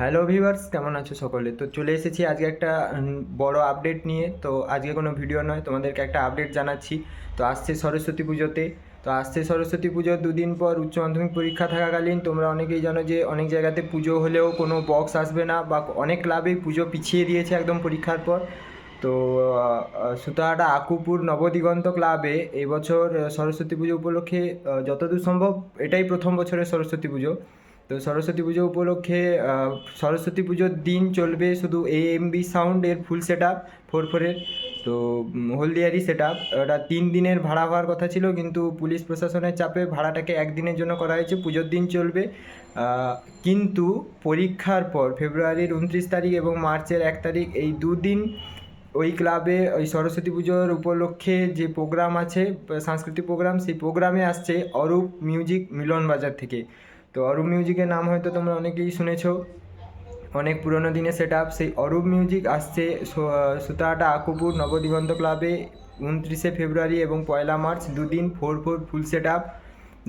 Hello viewers কেমন আছো সকলে? তো চলে এসেছি আজকে একটা বড় আপডেট নিয়ে। তো আজকে কোনো ভিডিও নয়, তোমাদেরকে একটা আপডেট জানাচ্ছি। তো আসছে সরস্বতী পুজোতে। তো আসছে সরস্বতী পুজো দুদিন পর উচ্চ মাধ্যমিক পরীক্ষা থাকাকালীন তোমরা অনেকেই জানো যে অনেক জায়গাতে পুজো হলেও কোনো বক্স আসবে না বা অনেক ক্লাবেই পুজো পিছিয়ে দিয়েছে একদম পরীক্ষার পর। তো সুতাহাটা আকুপুর নবদিগন্ত ক্লাবে এবছর সরস্বতী পুজো উপলক্ষে যতদূর সম্ভব এটাই প্রথম বছরের সরস্বতী পুজো। তো সরস্বতী পুজো উপলক্ষে সরস্বতী পুজোর দিন চলবে শুধু এ এম বি সাউন্ড এর ফুল সেট আপ ফোর ফোরের তো হলদিয়ারি সেট আপ ওটা তিন দিনের ভাড়া হওয়ার কথা ছিল, কিন্তু পুলিশ প্রশাসনের চাপে ভাড়াটাকে একদিনের জন্য করা হয়েছে। পুজোর দিন চলবে। কিন্তু পরীক্ষার পর ফেব্রুয়ারির উনত্রিশ তারিখ এবং মার্চের এক তারিখ এই দুদিন ওই ক্লাবে ওই সরস্বতী পুজোর উপলক্ষে যে প্রোগ্রাম আছে, সাংস্কৃতিক প্রোগ্রাম সেই প্রোগ্রামে আসছে অরূপ মিউজিক মিলন বাজার থেকে। তো অরূপ মিউজিকের নাম হয়তো তোমরা অনেকেই শুনেছো। অনেক পুরোনো দিনে সেট আপ সেই অরূপ মিউজিক আসছে সুতাহাটা আকুপুর নবদিগন্ত ক্লাবে উনত্রিশে ফেব্রুয়ারি এবং পয়লা মার্চ, দুদিন four four full set up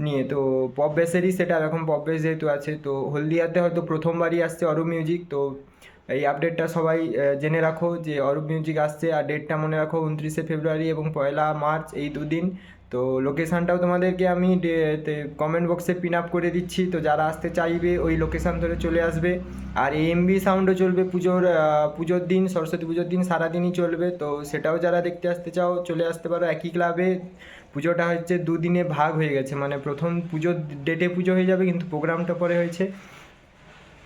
নিয়ে। তো পপ বেসেরই সেট আপ এখন পপ বেস যেহেতু আছে, তো হলদিয়াতে হয়তো প্রথমবারই আসছে অরূপ মিউজিক তো এই আপডেটটা সবাই জেনে রাখো যে অরূপ মিউজিক আসছে। আর ডেটটা মনে রাখো, উনত্রিশে ফেব্রুয়ারি এবং পয়লা মার্চ, এই দুদিন। তো লোকেশানটাও তোমাদেরকে আমি কমেন্ট বক্সে পিন আপ করে দিচ্ছি। তো যারা আসতে চাইবে ওই লোকেশান ধরে চলে আসবে। আর এমবি সাউন্ডও চলবে পুজোর পুজোর দিন সরস্বতী পুজোর দিন সারাদিনই চলবে। তো সেটাও যারা দেখতে আসতে চাও চলে আসতে পারো একই ক্লাবে পুজোটা হচ্ছে দুদিনে ভাগ হয়ে গেছে। মানে প্রথম পুজোর ডেটে পুজো হয়ে যাবে কিন্তু প্রোগ্রামটা পরে হয়েছে।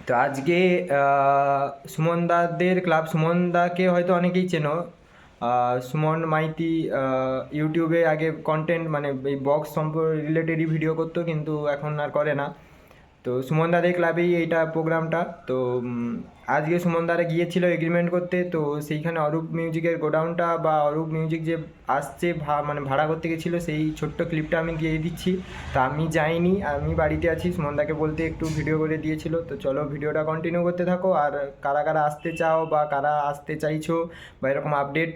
তো আজকে আহ, সুমনদাদের ক্লাব সুমনদাকে হয়তো অনেকেই চেনো। সুমন মাইতি ইউটিউবে আগে কন্টেন্ট মানে এই বক্স সম্পর্কে রিলেটেডই ভিডিও করতো, কিন্তু এখন আর করে না। তো সুমনদাদের ক্লাবেই এইটা প্রোগ্রামটা। তো আজকে সুমনদারা গিয়েছিল এগ্রিমেন্ট করতে তো সেইখানে অরূপ মিউজিকের গোডাউনটা বা অরূপ মিউজিক যে আসছে ভা মানে ভাড়া করতে গেছিল সেই ছোট্ট ক্লিপটা আমি দিয়ে দিচ্ছি। তো আমি যাইনি আমি বাড়িতে আছি সুমনদাকে বলতে একটু ভিডিও করে দিয়েছিল। তো চলো ভিডিওটা কন্টিনিউ করতে থাকো আর কারা কারা আসতে চাও বা কারা আসতে চাইছো বা এরকম আপডেট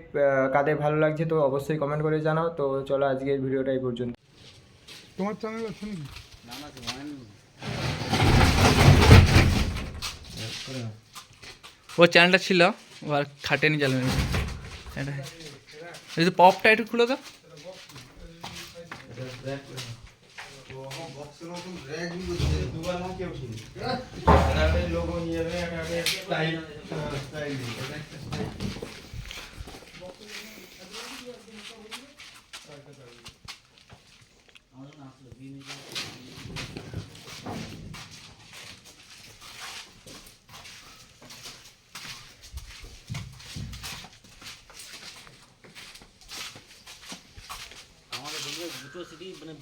কাদের ভালো লাগছে তো অবশ্যই কমেন্ট করে জানাও। তো চলো আজকের ভিডিওটা এই পর্যন্ত তোমার চ্যানেল আছে নাকি? ও চ্যানেলটা ছিল ও আর খাটেনি নিয়ে এটা যদি পপটা একটু খুলে দাও। আমাদের দুটো সিটি মানে